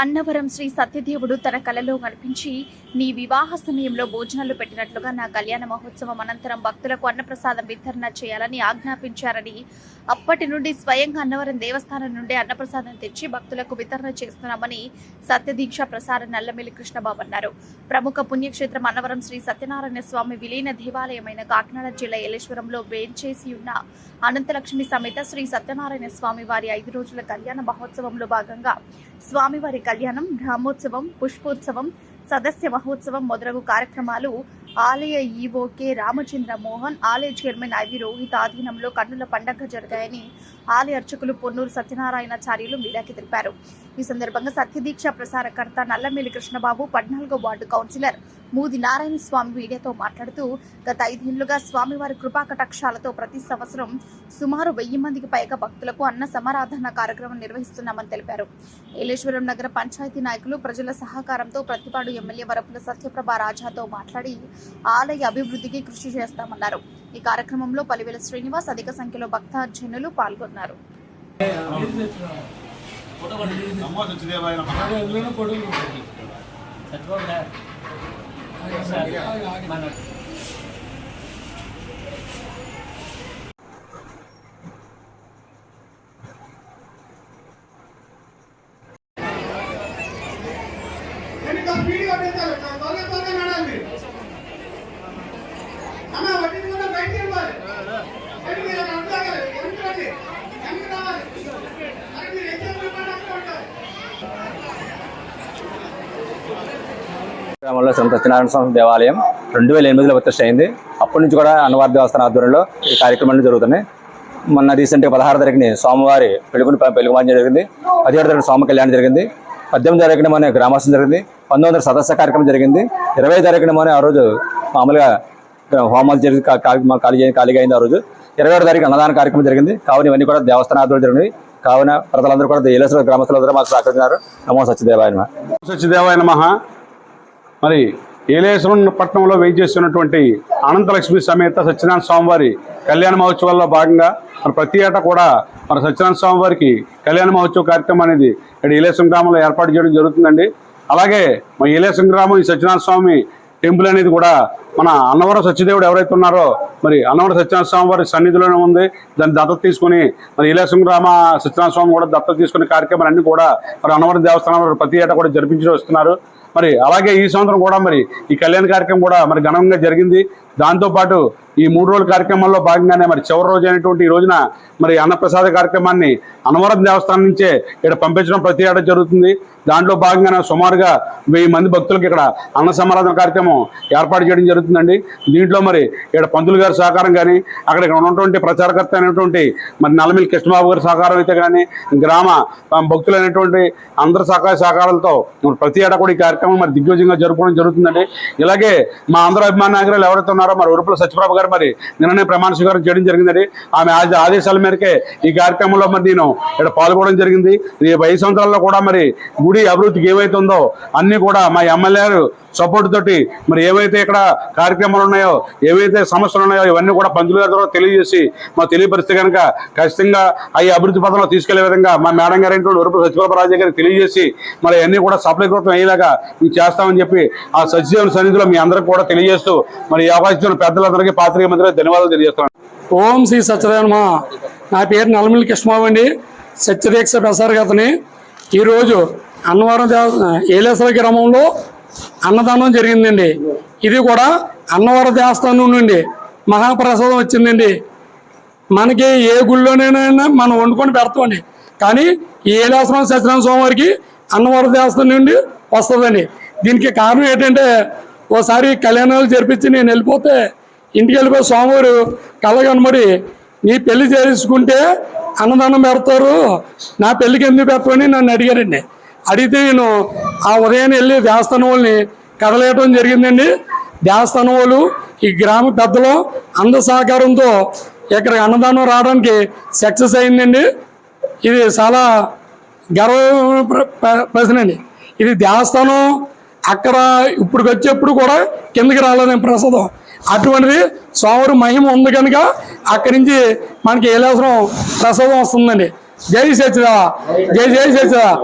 అన్నవరం శ్రీ సత్యదేవుడు తన కలలో కనిపించి నీ వివాహ సమయంలో భోజనాలు పెట్టినట్లుగా నా కళ్యాణ మహోత్సవం అనంతరం భక్తులకు అన్నప్రసాదం వితరణ చేయాలని ఆజ్ఞాపించారని అప్పటి నుండి స్వయంగా అన్నవరం దేవస్థానం నుండి అన్నప్రసాదం తెచ్చి భక్తులకు వితరణ చేస్తున్నామని సత్యదీక్ష ప్రసార నల్లమిల్లి కృష్ణబాబు అన్నారు. ప్రముఖ పుణ్యక్షేత్రం అన్నవరం శ్రీ సత్యనారాయణ స్వామి విలీన దేవాలయమైన కాకినాడ జిల్లా ఏలేశ్వరంలో వేంచేసి ఉన్న అనంతలక్ష్మి సమేత శ్రీ సత్యనారాయణ స్వామి వారి ఐదు రోజుల కళ్యాణ మహోత్సవంలో భాగంగా స్వామివారి కళ్యాణం బ్రహ్మోత్సవం పుష్పోత్సవం సదస్య మహోత్సవం మొదలగు కార్యక్రమాలు ఆలయ ఈవో కె రామచంద్ర మోహన్ ఆలయ చైర్మన్ ఐవి రోహిత్ ఆధీనంలో కన్నుల పండగ జరిగాయని ఆలయ అర్చకులు పొన్నూరు సత్యనారాయణాచార్యులు మీడియాకి తెలిపారు. ఈ సందర్భంగా సత్యదీక్ష ప్రసారకర్త నల్లమేలి కృష్ణబాబు పద్నాలుగో వార్డు కౌన్సిలర్ మూది నారాయణ స్వామి మీడియాతో మాట్లాడుతూ గత ఐదేళ్ళుగా స్వామివారి కృపా కటాక్షాలతో ప్రతి సంవత్సరం సుమారు వెయ్యి మందికి పైగా భక్తులకు అన్న సమారాధన కార్యక్రమం నిర్వహిస్తున్నామని తెలిపారు. ఏలేశ్వరం నగర పంచాయతీ నాయకులు ప్రజల సహకారంతో ప్రతిపాడు ఎమ్మెల్యే వరపుల సత్యప్రభ రాజాతో మాట్లాడి ఆలయ అభివృద్ధికి కృషి చేస్తామన్నారు. ఈ కార్యక్రమంలో పలివేల శ్రీనివాస్ అధిక సంఖ్యలో భక్తార్జనులు పాల్గొన్నారు. నమో గ్రామంలో శ్రీ సత్యనారాయణ స్వామి దేవాలయం రెండు వేల ఎనిమిదిలో ప్రతిష్ట అయింది అప్పటి నుంచి కూడా అన్నవారి దేవస్థానం ఆధ్వర్యంలో ఈ కార్యక్రమాలు జరుగుతున్నాయి. మొన్న రీసెంట్గా పదహారు తారీఖుని స్వామివారి పెళ్ళికొని పెళ్ళిమాన్యం జరిగింది. పదిహేడు తరగతి స్వామి కళ్యాణం జరిగింది. పద్దెనిమిది తారీఖున మన గ్రామస్థం జరిగింది. పంతొమ్మిది వందల సదస్య కార్యక్రమం జరిగింది. ఇరవై తారీఖున మన ఆ రోజు మామూలుగా హోమాలు జరిగి ఖాళీ ఖాళీగా అయింది ఆ రోజు. ఇరవై ఆరు తారీఖు అన్నదాన కార్యక్రమం జరిగింది. కావున ఇవన్నీ కూడా దేవస్థాన ఆధ్వర్యం జరిగింది కావున ప్రజలందరూ కూడా ఏలేశ్వర గ్రామస్తులందరూ మాకు సహకరించారు నమో సత్యదేవాయ నమః. సత్యదేవాయ మరి ఏలేశ్వరం పట్టణంలో వేయించేస్తున్నటువంటి అనంతలక్ష్మి సమేత సత్యనారాయణ స్వామివారి కళ్యాణ మహోత్సవాల్లో భాగంగా మరి ప్రతి ఏటా కూడా మరి సత్యనారాయణ స్వామివారికి కళ్యాణ మహోత్సవ కార్యక్రమం అనేది ఇక్కడ ఏలేశ్వరం గ్రామంలో ఏర్పాటు చేయడం జరుగుతుందండి. అలాగే మా ఏలేశ్వరం గ్రామం ఈ సత్యనారాయణ స్వామి టెంపుల్ అనేది కూడా మన అన్నవరం సత్యదేవుడు ఎవరైతే ఉన్నారో మరి అన్నవరం సత్యనారాయణ స్వామి వారి సన్నిధిలోనే ఉంది. దాన్ని దత్తత తీసుకుని మరి ఇలేసం సత్యనారాయణ స్వామి కూడా దత్తత తీసుకునే కార్యక్రమాలన్నీ కూడా మరి అన్నవరం దేవస్థానం ప్రతి ఏటా కూడా జరిపించి వస్తున్నారు. మరి అలాగే ఈ సంవత్సరం కూడా మరి ఈ కళ్యాణ కార్యక్రమం కూడా మరి ఘనంగా జరిగింది. దాంతోపాటు ఈ మూడు రోజుల కార్యక్రమంలో భాగంగానే మరి చివరి రోజు అయినటువంటి ఈ రోజున మరి అన్నప్రసాద కార్యక్రమాన్ని అన్నవరం దేవస్థానం నుంచే ఇక్కడ పంపించడం ప్రతి ఏటా జరుగుతుంది. దాంట్లో భాగంగానే సుమారుగా వెయ్యి మంది భక్తులకు ఇక్కడ అన్న సమారాధన కార్యక్రమం ఏర్పాటు చేయడం జరుగుతుందండి. దీంట్లో మరి ఇక్కడ పంతులు గారి సహకారం కానీ అక్కడ ఇక్కడ ఉన్నటువంటి ప్రచారకర్త అయినటువంటి మరి నల్లమిల్లి కృష్ణబాబు గారి సహకారం అయితే కానీ గ్రామ భక్తులైనటువంటి అందరి సహకార సహకారాలతో ప్రతి ఏడా కూడా ఈ కార్యక్రమం మరి దిగ్విజయంగా జరుపుకోవడం జరుగుతుందండి. ఇలాగే మా అందరూ అభిమాన నాయకులు ఎవరైతే ఉన్నారో మరి ఉరుపుల సత్యప్రభ గారు మరి నిన్ననే ప్రమాణ స్వీకారం చేయడం జరిగిందండి. ఆమె ఆదేశాల మేరకే ఈ కార్యక్రమంలో మరి నేను ఇక్కడ పాల్గొనడం జరిగింది. ఈ ఐదు సంవత్సరాల్లో కూడా మరి గుడి అభివృద్ధికి ఏమైతుందో అన్నీ కూడా మా ఎమ్మెల్యే సపోర్ట్ తోటి మరి ఏవైతే ఇక్కడ కార్యక్రమాలు ఉన్నాయో ఏవైతే సమస్యలు ఉన్నాయో ఇవన్నీ కూడా పంతులు గారి ద్వారా తెలియజేసి మా తెలియపరిస్తే కనుక ఖచ్చితంగా అవి అభివృద్ధి పథంలో తీసుకెళ్ళే విధంగా మా మేడం గారు ఏంటంటే ఉరుపు సత్యప్రభ రాజు గారికి తెలియజేసి మరి అవన్నీ కూడా సఫలీకృతం అయ్యేలాగా మేము చేస్తామని చెప్పి ఆ సత్యదేవుని సన్నిధిలో మీ అందరికి కూడా తెలియజేస్తూ మరి ఈ అవకాశం పెద్దలందరికీ పాత్రిక మంత్రి ధన్యవాదాలు తెలియజేస్తున్నాను. ఓం శ్రీ సత్యనారాయణ నా పేరు నల్లమిల్లి కృష్ణబాబు అండి. సత్యదీక్ష ప్రసారకతని ఈరోజు అన్నవరం దేవ ఏలేశ్వర గ్రామంలో అన్నదానం జరిగిందండి. ఇది కూడా అన్నవరం దేవస్థానం నుండి మహాప్రసాదం వచ్చిందండి. మనకి ఏ గుళ్ళోనైనా మనం వండుకొని పెడతామండి. కానీ ఏలాసనం సత్యనారాయణ స్వామి వారికి అన్నవరం దేవస్థానం నుండి వస్తుందండి. దీనికి కారణం ఏంటంటే ఓసారి కళ్యాణాలు జరిపించి నేను వెళ్ళిపోతే ఇంటికి వెళ్ళిపోయి స్వామివారు కళ్ళ నీ పెళ్ళి చేసుకుంటే అన్నదానం పెడతారు. నా పెళ్ళికి ఎందుకు పెట్టమని నన్ను అడిగారండి. అడిగితే నేను ఆ ఉదయాన్నే వెళ్ళి దేవస్థానం వాళ్ళని కదలేయటం జరిగిందండి. దేవస్థానం వాళ్ళు ఈ గ్రామ పెద్దలు అందరి సహకారంతో ఇక్కడ అన్నదానం రావడానికి సక్సెస్ అయిందండి. ఇది చాలా గర్వ ప్ర- ప్రశ్న అండి. ఇది దేవస్థానం అక్కడ ఇప్పుడు వచ్చేప్పుడు కూడా కిందకి రాలేదండి ప్రసాదం. అటువంటిది స్వామి మహిమ ఉంది కనుక అక్కడి నుంచి మనకి ఏలేశ్వరం ప్రసాదం వస్తుందండి. జై సచిదా జై జై సచిదా